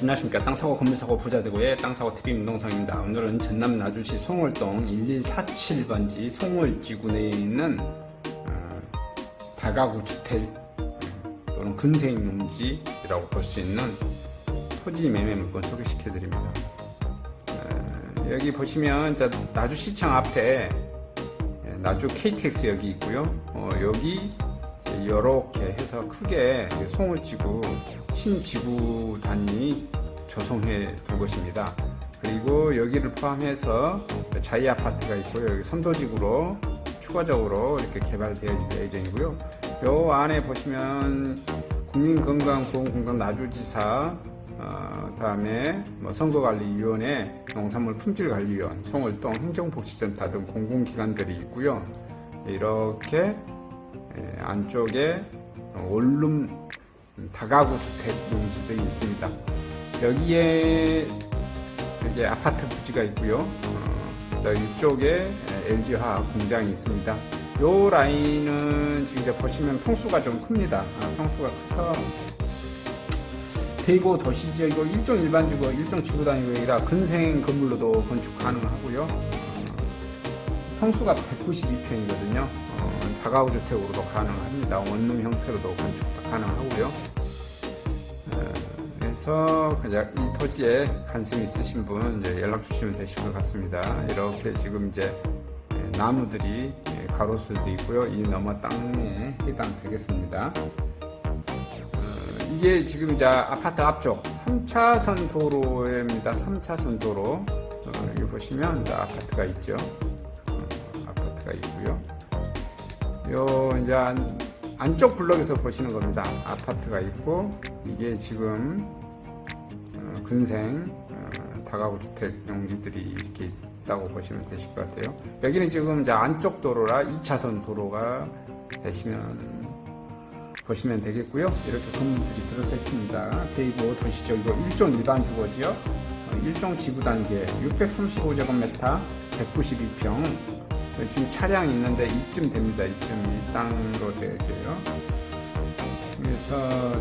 안녕하십니까 땅사고 건물사고 부자되고의 땅사고 TV 민동성입니다. 오늘은 전남 나주시 송월동 1147번지 송월지구 내에 있는 어, 다가구 주택 어, 또는 근생용지라고 볼 수 있는 토지 매매 물건 소개시켜 드립니다. 어, 여기 보시면 자, 나주시청 앞에 예, 나주 KTX역이 있고요. 어, 여기 이렇게 해서 크게 송을지구 신지구단이 조성해 둔 것입니다. 그리고 여기를 포함해서 자이 아파트가 있고요. 여기 선도지구로 추가적으로 이렇게 개발되어 있을 예정이고요. 요 안에 보시면 국민건강보험공단 나주지사 어, 다음에 뭐 선거관리위원회, 농산물 품질관리위원, 송월동 행정복지센터 등 공공기관들이 있고요. 이렇게 예, 안쪽에 원룸 다가구 주택 용지들이 있습니다. 여기에 이제 아파트 부지가 있고요. 어, 또 이쪽에 LG화학 공장이 있습니다. 요 라인은 지금 이제 보시면 평수가 좀 큽니다. 아, 평수가 커서 대고 도시 지역이고 일종 일반 주거, 일종 지구 단위고 여기다 근생 건물로도 건축 가능하고요. 어, 평수가 192평이거든요. 어, 다가구 주택으로도 가능합니다. 원룸 형태로도 건축 가능하고요. 어, 그래서 그냥 이 토지에 관심 있으신 분 연락 주시면 되실 것 같습니다. 이렇게 지금 이제 예, 나무들이 예, 가로수도 있고요. 이 너머 땅에 해당되겠습니다. 어, 이게 지금 이제 아파트 앞쪽 3차선 도로입니다. 3차선 도로. 어, 여기 보시면 이제 아파트가 있죠. 어, 아파트가 있고요. 요 이제 안, 안쪽 블럭에서 보시는 겁니다. 아파트가 있고 이게 지금 어, 근생 어, 다가구 주택 용지들이 이렇게 있다고 보시면 되실 것 같아요. 여기는 지금 이제 안쪽 도로라 2차선 도로가 되시면 보시면 되겠고요. 이렇게 건물들이 들어서 있습니다. 대이고 도시적이고 일종 일반 주거지요. 어, 일종 지구 단계 635제곱미터 192평. 지금 차량이 있는데 이쯤 됩니다. 이쯤 이 땅으로 되어져요. 그래서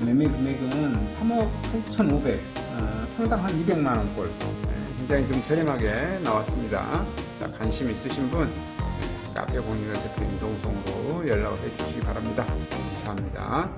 매매 금액은 3억 8,500, 어, 평당 한 200만 원꼴. 네, 굉장히 좀 저렴하게 나왔습니다. 자, 관심 있으신 분 네, 카페 공유가 대표 임동성으로 연락을 해주시기 바랍니다. 감사합니다.